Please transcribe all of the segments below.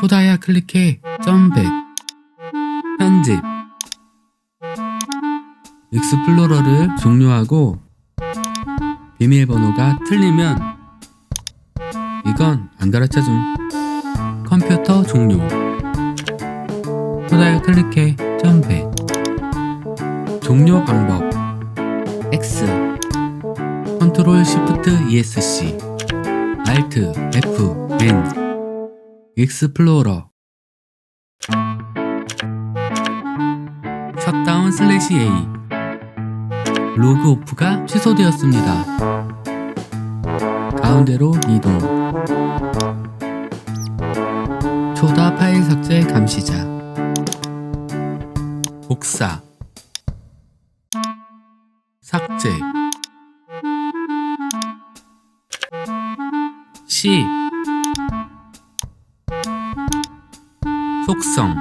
초다야 클릭해. 점백. 편집. 익스플로러를 종료하고 비밀번호가 틀리면 이건 안 가르쳐줌. 컴퓨터 종료. 초다야 클릭해. 점백. 종료 방법. X. 컨트롤 시프트 ESC Alt F N 익스플로러 셧다운 슬래시 A. 로그 오프가 취소되었습니다. 가운데로 이동. 초다 파일 삭제 감시자. 복사. 삭제. C 속성.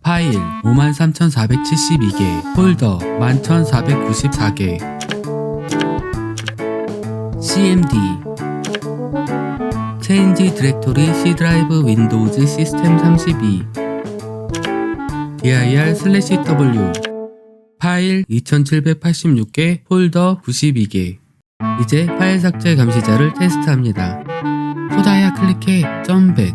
파일 53,472개 폴더 11,494개. CMD 체인지 디렉토리 C 드라이브 윈도우즈 시스템 32 dir 슬래시 w 파일 2786개 폴더 92개. 이제 파일 삭제 감시자를 테스트합니다. 소다야 클릭해. 점백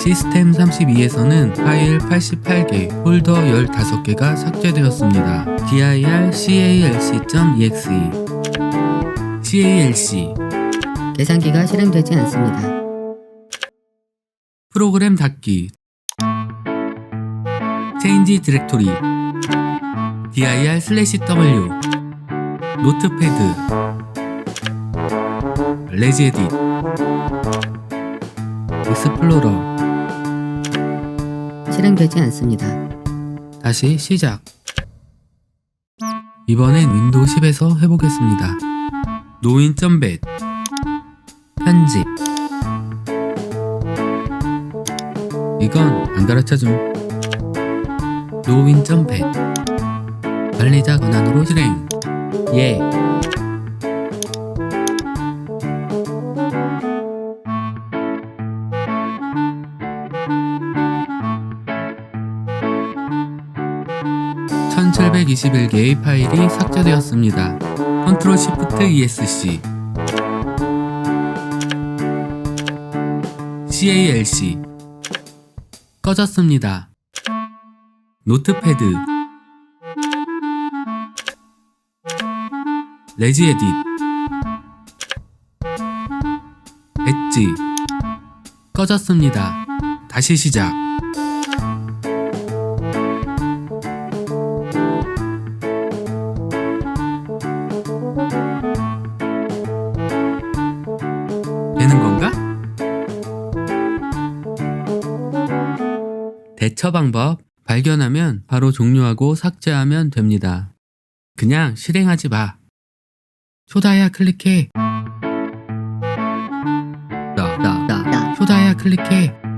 시 시스템 32에서는 파일 88개, 폴더 15개가 삭제되었습니다. dir calc.exe calc 계산기가 실행되지 않습니다. 프로그램 닫기. 체인지 디렉토리. dir 슬래시 w 노트패드. 레지에딧. 익스플로러 실행되지 않습니다. 다시 시작. 이번엔 윈도우 10에서 해보겠습니다. 노인.bat 편집. 이건 안 가르쳐줌. 노인.bat 관리자 권한으로 실행. 예 (1721개의) 파일이 삭제되었습니다. 컨트롤 시프트 ESC CALC 꺼졌습니다. 노트패드. 레지 에딧. 엣지. 꺼졌습니다. 다시 시작 되는 건가? 대처 방법 발견하면 바로 종료하고 삭제하면 됩니다. 그냥 실행하지 마. 소다야 클릭해. 나, 나, 나, 나, 소다야 클릭해.